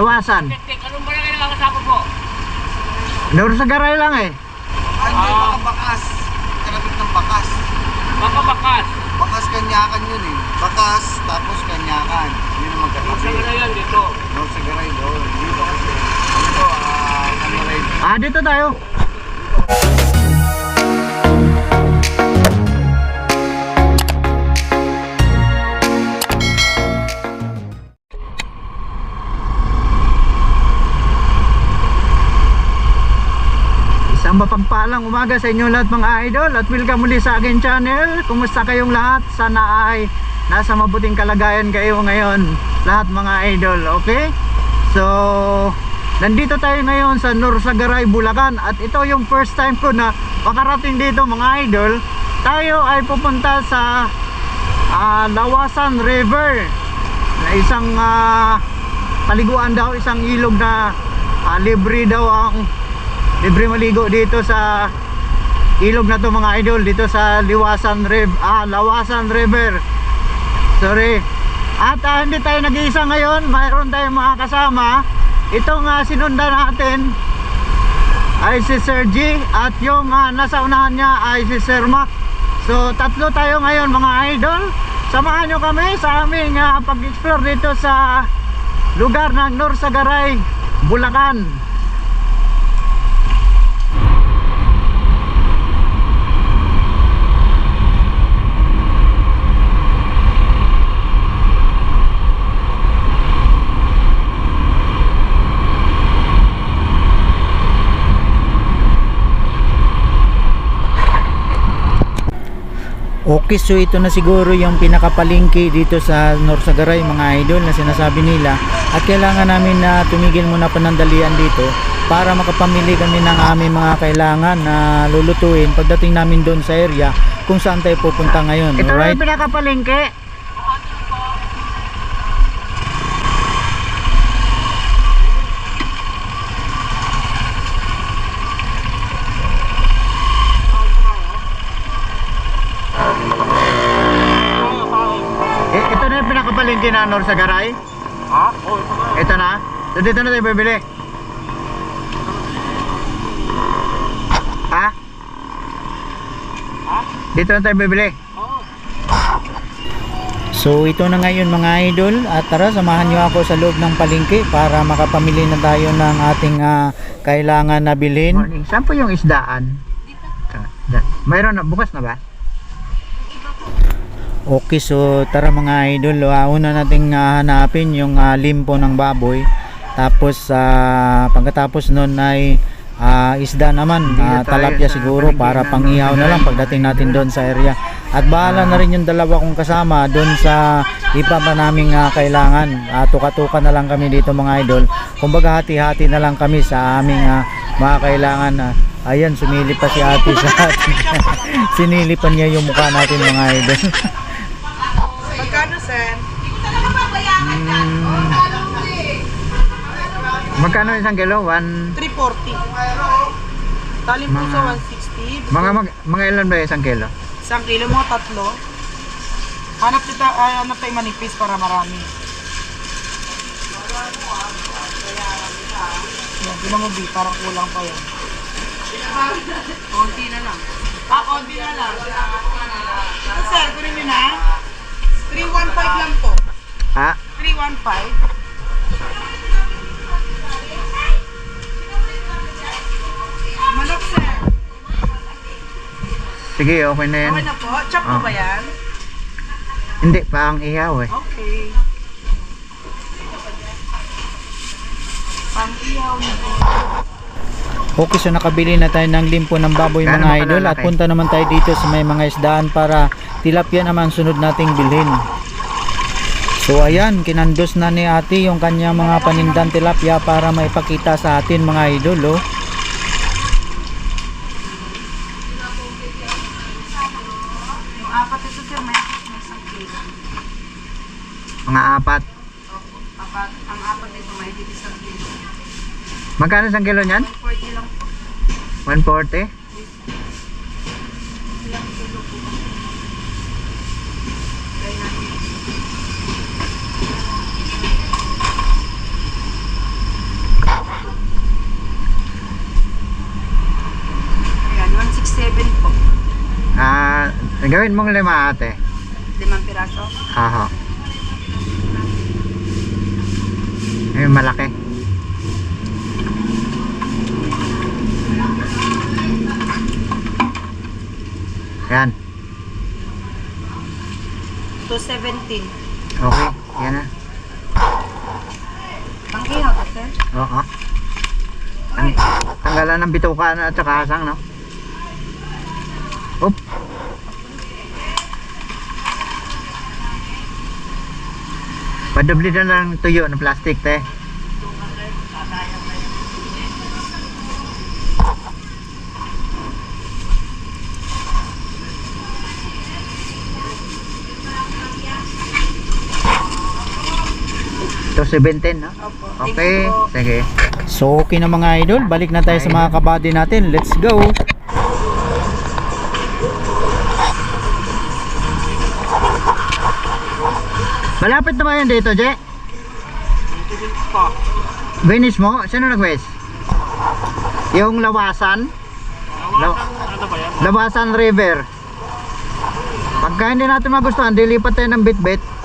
Lawasan. Tek, anong barangay nakakasama po? Nur sa garay lang eh. Ay, hindi, Ah. baka bakas. Kalapit ng bakas. Baka bakas. Bakas kanyakan yun eh. Bakas, tapos kanyakan. Yun ang Yung magkatabi. sa na yan dito. No, sa garay doon. Dito kasi. Dito, ah, rin. Ah, dito tayo. Isang mapagpalang umaga sa inyo lahat mga idol at welcome muli sa akin channel. Kumusta kayong lahat? Sana ay nasa mabuting kalagayan kayo ngayon lahat mga idol, okay? So, nandito tayo ngayon sa Norsagaray, Bulacan at ito yung first time ko na makarating dito mga idol. Tayo ay pupunta sa ah, Lawasan River na isang ah, paliguan daw, isang ilog na ah, libre daw ang libre maligo dito sa ilog na to mga idol dito sa Liwasan River ah Lawasan River. Sorry. At ah, hindi tayo nag-iisa ngayon. Mayroon tayong mga kasama. Itong uh, sinundan natin ay si Sir G at yung ah, nasa unahan niya ay si Sir Mac. So tatlo tayo ngayon mga idol. Samahan nyo kami sa aming ah, pag-explore dito sa lugar ng Norsagaray Bulacan Okay, so ito na siguro yung pinakapalingki dito sa Norsagaray mga idol na sinasabi nila at kailangan namin na tumigil muna panandalian dito para makapamili kami ng aming mga kailangan na lulutuin pagdating namin doon sa area kung saan tayo pupunta ngayon, ito na alright? yung pinakapalengke Eh, ito na yung pinakapalengke na Nor sa Garay? Ha? Oh, ito ba? Ito na? So dito na tayo bibili? Ha? Ha? Dito na tayo bibili? Oo. So ito na ngayon mga idol at tara samahan nyo ako sa loob ng palingki para makapamili na tayo ng ating ah, kailangan na bilhin. Morning. Saan po yung isdaan? Da- Mayroon na, bukas na ba? Okay, so tara mga idol, uh, una nating ah, hanapin yung ah, limpo ng baboy. Tapos ah, pagkatapos nun ay ah, isda naman, tayo talapya siguro para pangihaw na lang pagdating natin doon sa area. At bahala na rin yung dalawa kong kasama doon sa iba pa naming ah, kailangan. Ah, tuka-tuka na lang kami dito mga idol. Kumbaga hati-hati na lang kami sa aming ah, mga kailangan. ah. ayan, sumilip pa si ate sa atin. Sinilipan niya yung mukha natin mga idol. Magkano, sir? Magkano isang kilo? One, 340. Talim puso, Mga- 160. mga, mag, mga ilan ba isang kilo? Isang kilo, mga tatlo. Hanap kita, ay, hanap tayo manipis para marami. Yan, tinan mo, B, parang kulang pa yan. konti na lang. Ah, konti na lang. Sir, kunin nyo na. 315 lang po. Ha? 315. Manok, sir. Sige, okay na yan. Okay na po. Chop po Ah. ba yan? Hindi, pa ang ihaw eh. Okay. Pang-iyaw na po. Okay, so nakabili na tayo ng limpo ng baboy Gaano mga idol at kalalaki? punta naman tayo dito sa may mga isdaan para tilapia naman sunod nating bilhin. So ayan, kinandos na ni ate yung kanya mga panindang tilapia para maipakita sa atin mga idol oh. Yung apat ito sir, may may isang kilo. Mga apat. Apat. Ang apat ito may isang kilo. Magkano isang kilo niyan? 40 lang po. 140? Ilang kilo po. Try natin. Gawin mong lima ate. Limang piraso. Aha. Ayun, malaki. Yan. 217. Okay. Yan na. Pangkihaw ka, sir? Oo. Tang tanggalan ng bituka na at saka asang, no? Padubli na lang tuyo ng plastic, te. To 17, no? Opo. Okay, sige. So okay na mga idol, balik na tayo sa mga kabady natin. Let's go! Malapit na ba yan dito, Je? Venice mo? Sino nag-west? Yung Lawasan? La- Ano ba yan? Lawasan River. Pagka hindi natin magustuhan, dilipat tayo ng bit-bit. Sir?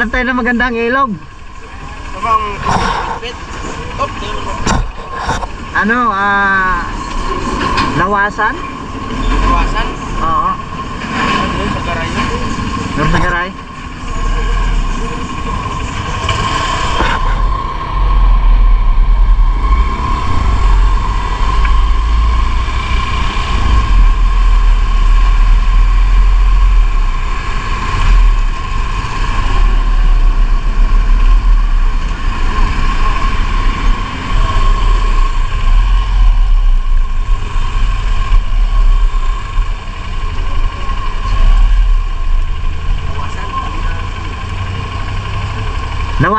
Hanap tayo ng magandang ilog. Ano, ah... Lawasan? Iwasan. Oo. Doon sa garay. North Nagaray?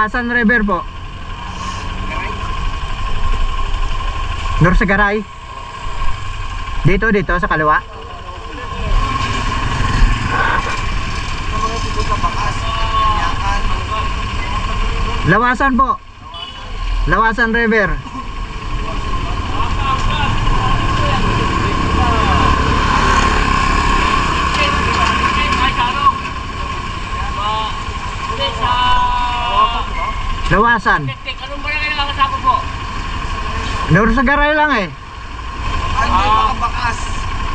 Lawasan River po. North Sagaray. Dito, dito, sa kaliwa. Lawasan po. Lawasan River. Ay, ano? Ba, hindi sa... Lawasan. Anong barangay na kakasama po? North Sagaray lang eh. Ano yung mga bakas?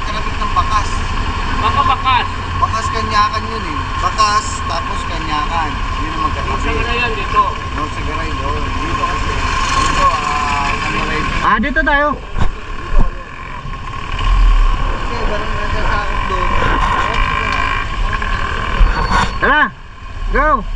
Kalapit ng bakas. Baka bakas. Bakas kanyakan yun eh. Bakas, tapos kanyakan. Yun ang Sa magkakapi. garay yan dito. No, sa garay doon. Dito kasi. Dito, ah, ano rin. Ah, dito tayo. Tara. Go.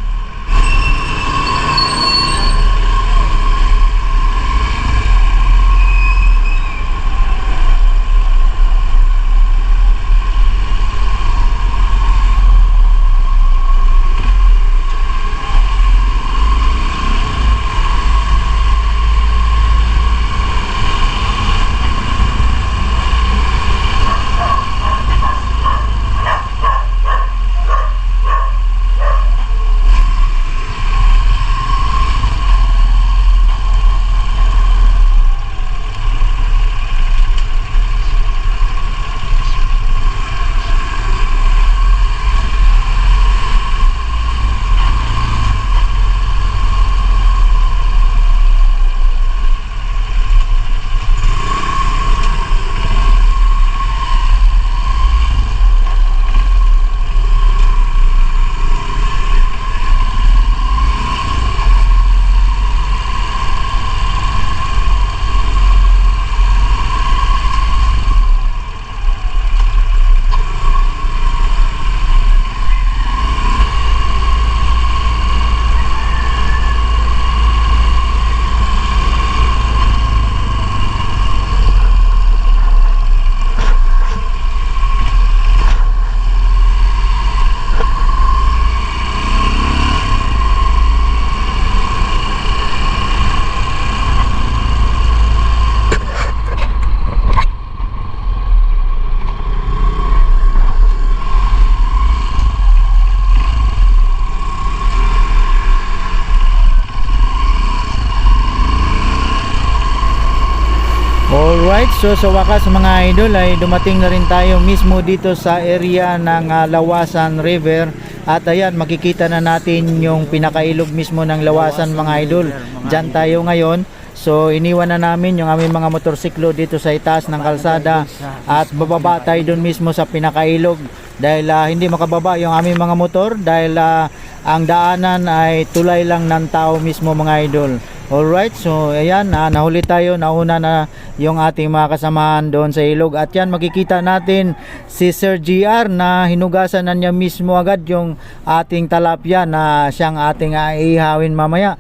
So sa wakas mga idol ay dumating na rin tayo mismo dito sa area ng ah, Lawasan River at ayan makikita na natin yung pinakailog mismo ng Lawasan mga idol. Diyan tayo ngayon. So iniwan na namin yung aming mga motorsiklo dito sa itaas ng kalsada at bababa tayo doon mismo sa pinakailog dahil ah, hindi makababa yung aming mga motor dahil ah, ang daanan ay tulay lang ng tao mismo mga idol. Alright, so ayan, ah, nahuli tayo, nauna na yung ating mga kasamahan doon sa ilog at yan makikita natin si Sir GR na hinugasan na niya mismo agad yung ating talapia na siyang ating ah, ihawin mamaya.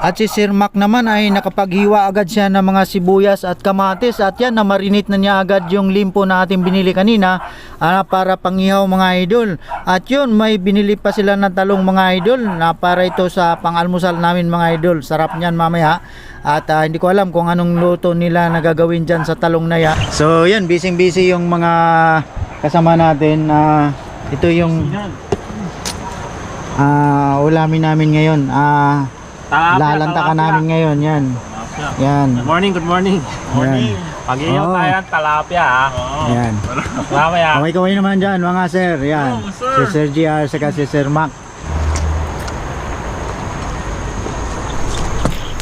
At si Sir Mac naman ay nakapaghiwa agad siya ng mga sibuyas at kamatis at yan na marinate na niya agad yung limpo na ating binili kanina ah, para pangihaw mga idol. At yun may binili pa sila ng talong mga idol na para ito sa pangalmusal namin mga idol. Sarap niyan mamaya. At ah, hindi ko alam kung anong luto nila na gagawin dyan sa talong na yan. So yan, busy busy yung mga kasama natin. na ito yung ah ulamin namin ngayon. Ah Lalanta ka namin ngayon, yan. Yan. Good morning, good morning. Morning. Pag-iyaw Oo. tayo ng talapia ha. Yan. Mamaya. Kaway kaway naman dyan, mga sir. Yan. Si Sir GR, saka si Sir Mac.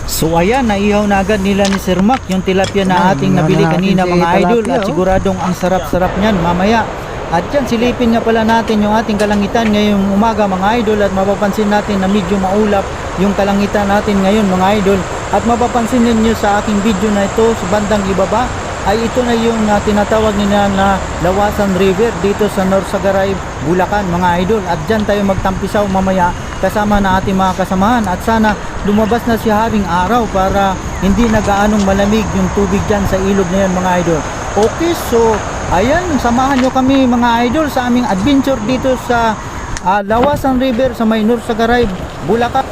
So ayan, naihaw na agad nila ni Sir Mac yung tilapia na ating nabili kanina mga idol at siguradong ang sarap-sarap niyan mamaya. At yan, silipin nga pala natin yung ating kalangitan ngayong umaga mga idol at mapapansin natin na medyo maulap yung kalangitan natin ngayon mga idol. At mapapansin ninyo sa aking video na ito sa bandang ibaba ay ito na yung ah, tinatawag nila na Lawasan River dito sa North Sagaray, Bulacan mga idol. At dyan tayo magtampisaw mamaya kasama na ating mga kasamahan at sana lumabas na si having araw para hindi na gaanong malamig yung tubig dyan sa ilog na yan mga idol. Okay, so ayan, samahan nyo kami mga idol sa aming adventure dito sa ah, Lawasan River sa may North Sagaray, Bulacan.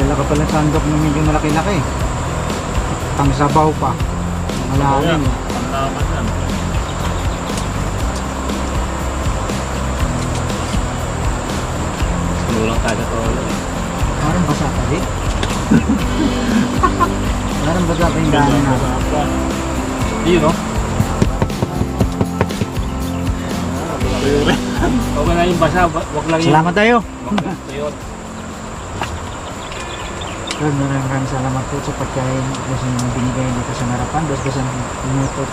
Dala pala sandok na medyo malaki-laki. Pang sabaw pa. Malalim. Lulang tayo to. Parang basa pa rin. Parang basa pa yung daanan natin. Yun no? Okay na yung basa, wag lang yung... Salamat tayo. Yun. Lord, maraming maraming salamat po sa pagkain kasi yung binigay dito sa harapan. Diyos ko sa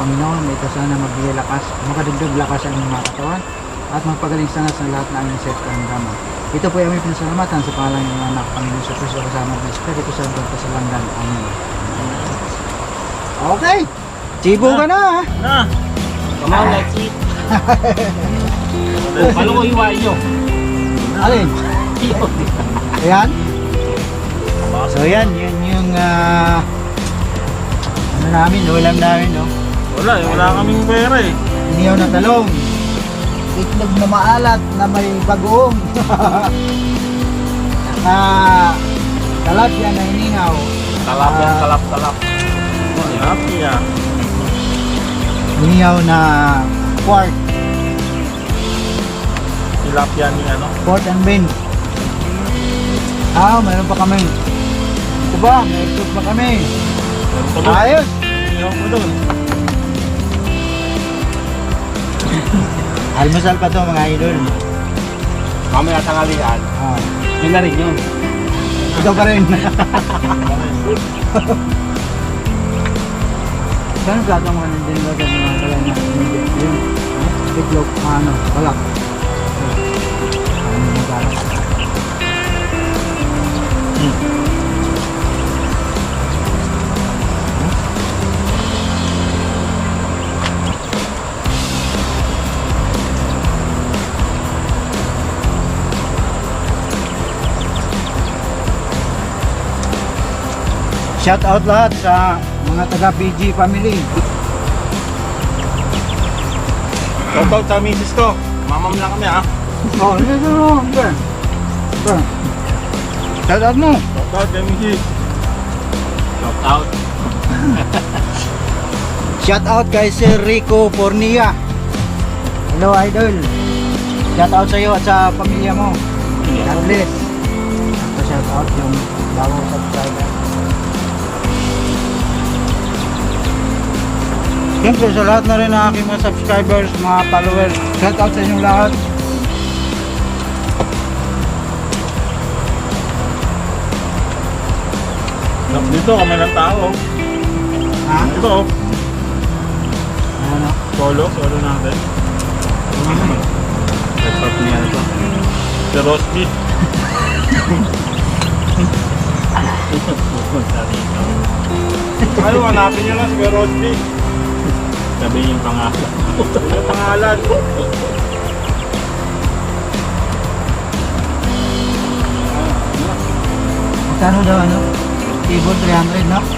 Panginoon, ito sana magbigay lakas, makadagdag lakas inyong mga katawan at magpagaling sana sa lahat na aming set karamdaman. Ito po ay aming pinasalamatan sa pangalan ng anak, Panginoon sa Kristo kasama ng Espiritu Santo at sa langgan. Amen. Okay! Chibo ka na ha! Na! Come on, let's eat. Paano ko hiwain nyo? Alin? Ayan? So yan, yun yung ah, ano namin, ulam namin, no? Wala, eh, wala kaming pera eh. Iniyaw na talong. Itlog na maalat na may bagoong. Ah, talapia na iningaw. Talap yan, Ah. talap, talap. Talapia. Iniyaw na pork. Tilapia ni ano? Pork and beans. Ah, mayroon pa kami. Ito ba? May itlog pa kami. Ayos! Iwan mo doon. Almusal pa to mga idol. Mamaya tanghalian. Ah, Yun na rin yun. ito pa rin. Saan plato mo kanang din ng mga kala na yun? Itlog, ano, balak. Ano yung balak? Shout out lahat sa mga taga PG family. Shoutout sa misis ko. Mamam lang kami ha. Oh, ano ito no? Ito. Shout out mo. Shoutout kay misis. Shoutout. Shout out kay Sir Rico Fornia. Hello idol. Shout out sa iyo at sa pamilya mo. Siyempre sa lahat na rin ng aking mga subscribers, mga followers, shout out sa inyong lahat. Dito kami ng tao. Ha? Ito oh. Ano? Solo. Solo natin. Report niya ito. Si Rosby. Ano, hanapin nyo lang si Rosby. Sabi yung pangalan. yung pangalan. Magkano daw ano? Table 300 no?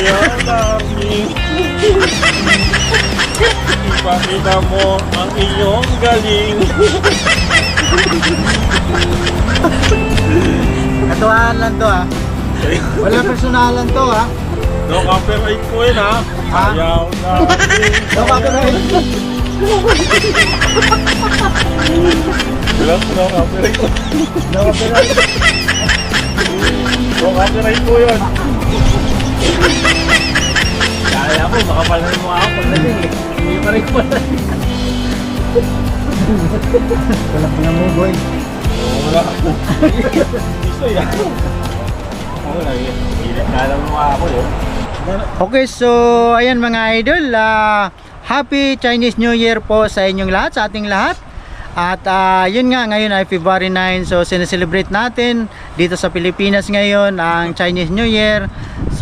Darling. Ipakita mo ang iyong galing. Katuwaan lang to ha. Wala personalan to ha. No copyright po yun ha. Ha? Sayaw, darling. No copyright. Wala no copyright. No copyright. No copyright po yun. Kaya ko, makapal na yung mukha ko pagdating eh. Hindi pa rin pala. Wala pa na mo boy. Wala. Gusto yan. Oo, lagi. Kala mo mukha ko yun. Okay, so ayan mga idol, ah, Happy Chinese New Year po sa inyong lahat, sa ating lahat. At ah, yun nga, ngayon ay February 9, so sineselebrate natin dito sa Pilipinas ngayon ang Chinese New Year.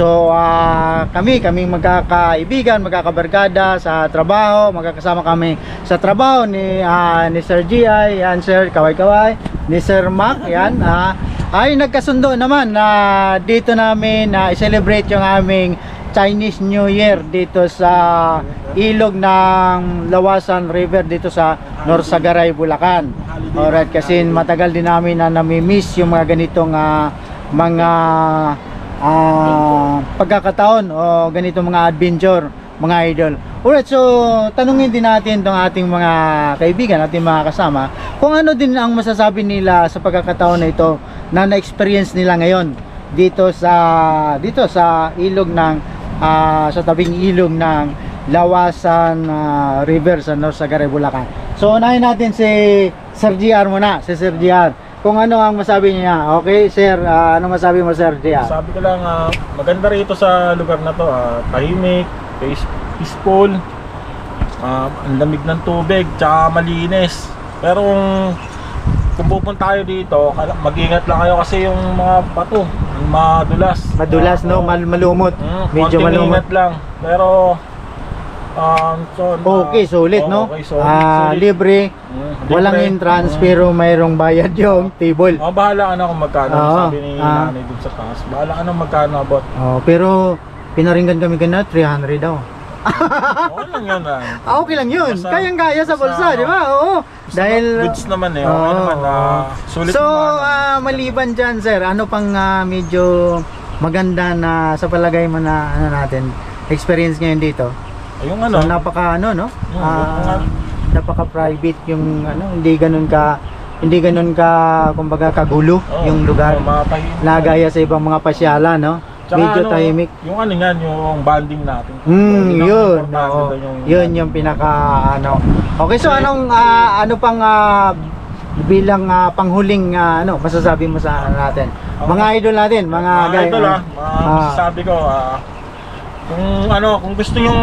So ah, kami, kaming magkakaibigan, magkakabarkada sa trabaho, magkakasama kami sa trabaho ni, ah, ni Sir G.I., yan Sir, kaway-kaway, ni Sir Mac, yan, ah, ay nagkasundo naman na dito namin na i-celebrate yung aming Chinese New Year dito sa ilog ng Lawasan River dito sa Norsagaray, Bulacan. Alright, kasi matagal din namin na nami-miss yung mga ganitong ah, mga ah, pagkakataon o ganitong mga adventure mga idol. Alright, so tanungin din natin tong ating mga kaibigan, ating mga kasama, kung ano din ang masasabi nila sa pagkakataon na ito na na-experience nila ngayon dito sa dito sa ilog ng ah, sa tabing ilog ng Lawasan ah, River sa Norsagaray, Bulacan. So unahin natin si Sir GR muna, si Sir GR. Kung ano ang masabi niya. Okay, Sir, ah, ano masabi mo Sir GR? Sabi ko lang, ah, maganda rito sa lugar na to. ah, tahimik, peace, peaceful. Ah, ang lamig ng tubig, tsaka malinis. Pero kung kung pupunta tayo dito, mag-ingat lang kayo kasi yung mga bato, madulas. Madulas no, mal malumot. Mm, Medyo malumot. lang. Pero um, so, Okay, sulit no. Okay, solid, Ah, solid. libre. Mm, Walang libre. entrance Mm. pero mayroong bayad yung table. Oh, bahala ka na kung magkano. Oo, sabi ni ah. nanay dun sa taas. Bahala ka na magkano abot. Oh, pero pinaringgan kami kanina 300 daw. Okay lang yun ah. Ah, okay lang yun. Basta- Kayang-kaya sa bulsa, di ba? Oo. Dahil Goods naman eh. Okay Oo, naman na oo. sulit So, ah, maliban dyan, sir, ano pang ah, medyo maganda na sa palagay mo na ano natin, experience ngayon dito? Yung ano, So, napaka ano, no? Ah, yung- napaka private yung ano, hindi ganun ka hindi ganun ka kumbaga kagulo oo, yung lugar. tahimik. Nagaya sa ibang mga pasyala, no? Tsaka Medyo ano, tahimik. Yung ano yan, yung banding natin. Yun ang yun. oo. yung- Yun yung pinaka ano. Okay, so anong ah, ano pang ah, bilang ah, panghuling ah, ano masasabi mo sa natin? Mga idol natin, mga, Mga gay- idol ah, mga ah, masasabi ko, ah, kung ano, kung gusto nyo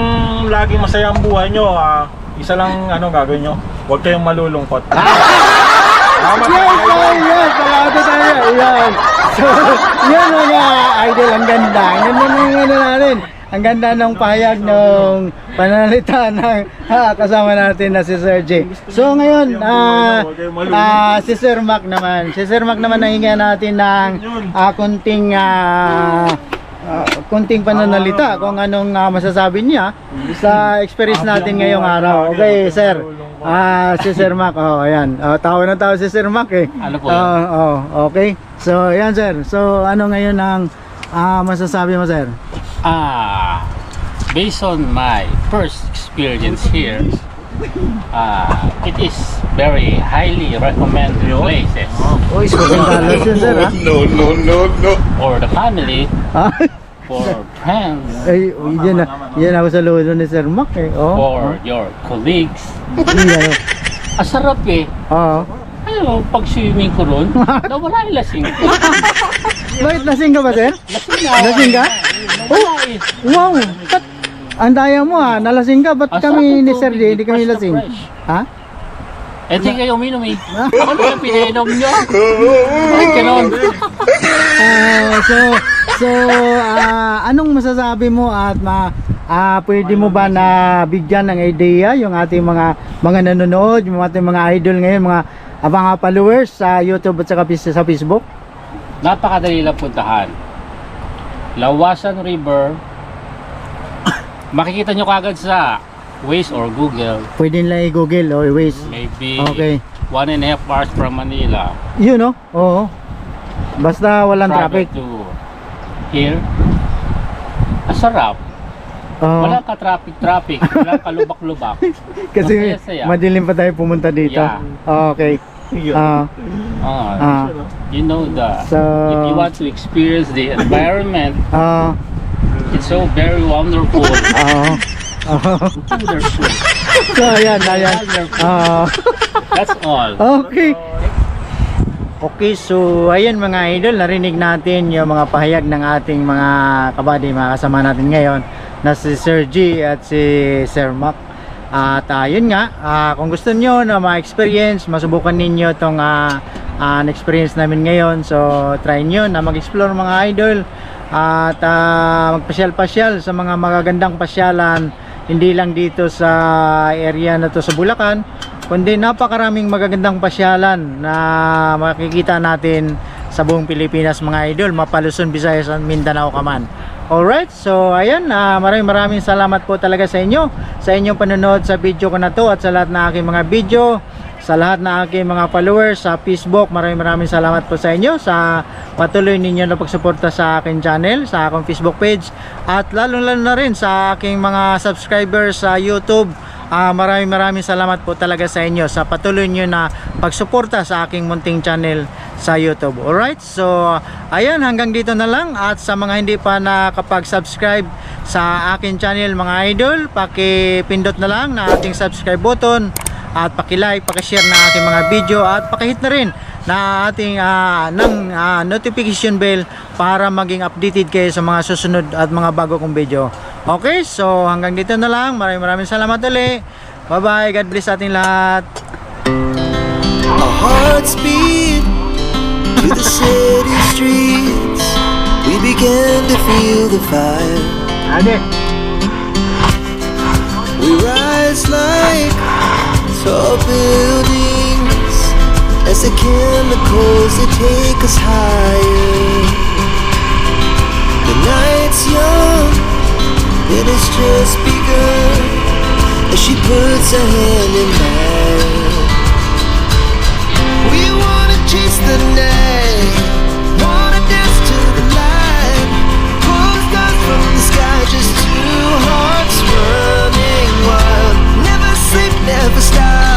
laging masaya ang buhay nyo, ah, isa lang ano gagawin nyo, huwag kayong malulungkot. Salamat Yes, mga idol. yes, yes, salamat tayo. Yan. So, yan mga idol, ang ganda. Ang ganda ng ano natin. Ang ganda ng payag ng pananalita ng ha, kasama natin na si Sir J. So ngayon, ah ah, si Sir Mac naman. Si Sir Mac naman nahinga natin ng ah, kunting ah, ah, kunting pananalita kung anong ah, masasabi niya sa experience natin ngayong araw. Okay, Sir. Ah, si Sir Mac. Oh, ayan. Oh, tawa na tawa si Sir Mac eh. Ano po Oh, oh, okay. So, ayan sir. So, ano ngayon ang ah, masasabi mo sir? Ah, based on my first experience here, ah, it is very highly recommended places Uy, $7 yun sir ha? for the family, Ah, for friends, Ay, uy, yan na. Yan ako sa lulo ni Sir Mac eh. Oh. for your colleagues. Yan. Asarap eh. Oo. Ano, pag swimming ko ron, nawala yung lasing ko. Bakit lasing ka ba sir? Lasing na. Lasing ka? Eh. Wow! Ba't, ang daya mo ha, nalasing ka. Ba't Ang kami sarap ni Sir J, hindi kami lasing? Ha? Eh, di kayo uminom eh. Ano yung pinainom nyo? Ay, ganon. Ah, so, so, ah, anong masasabi mo at ma, ah, pwede mo ba na bigyan ng idea yung ating mga mga nanonood, yung ating mga idol ngayon, mga mga followers sa YouTube at saka sa Facebook? Napakadali lang puntahan. Lawasan River. Makikita nyo kagad sa Waze or Google. Pwede nila i-google or Waze. Maybe Okay. one and a half hours from Manila. Yun no? Oo. Basta walang Travel traffic. to here. Asarap. Oo. Walang ka-traffic-traffic. Walang kalubak-lubak. Kasi Masaya-saya. madilim pa tayo pumunta dito. Yeah. Okay. Ah, Ah, ah, you know the So- if you want to experience the environment, ah, it's so very wonderful. ah, ah. Wonderful. So ayan, ayan. Ah, That's all. Okay. Okay, so ayan mga idol, narinig natin yung mga pahayag ng ating mga kabady, mga kasama natin ngayon na si Sir G at si Sir Mac. At ayun nga, ah, kung gusto nyo na ma-experience, masubukan ninyo itong experience namin ngayon. So try nyo na mag-explore mga idol at ah, magpasyal-pasyal sa mga magagandang pasyalan hindi lang dito sa area na to sa Bulacan kundi napakaraming magagandang pasyalan na makikita natin sa buong Pilipinas mga idol Mapaluson, Visayas at Mindanao ka man. Alright, so ayan, ah, maraming maraming salamat po talaga sa inyo sa inyong panonood sa video ko na to at sa lahat ng aking mga video sa lahat ng aking mga followers sa Facebook, maraming maraming salamat po sa inyo sa patuloy ninyo na pagsuporta sa aking channel, sa aking Facebook page at lalo lalo na rin sa aking mga subscribers sa YouTube Ah, maraming maraming salamat po talaga sa inyo sa patuloy nyo na pagsuporta sa aking munting channel sa YouTube. Alright, so ayan hanggang dito na lang at sa mga hindi pa nakapag-subscribe sa aking channel mga idol, paki-pindot na lang na ating subscribe button at paki-like, paki-share na aking mga video at paki-hit na rin na ating ah, ng ah, notification bell para maging updated kayo sa mga susunod at mga bago kong video. Okay, so hanggang dito na lang. Maraming maraming salamat ulit. Bye-bye. God bless ating lahat. Our hearts beat to the city streets. We began to feel the fire. Ade. We rise like tall buildings There's the chemicals that take us higher. The night's young, it has just begun. As she puts her hand in mine. We wanna chase the night Wanna dance to the light. Pulls stars from the sky Just two hearts running wild. Never sleep, never stop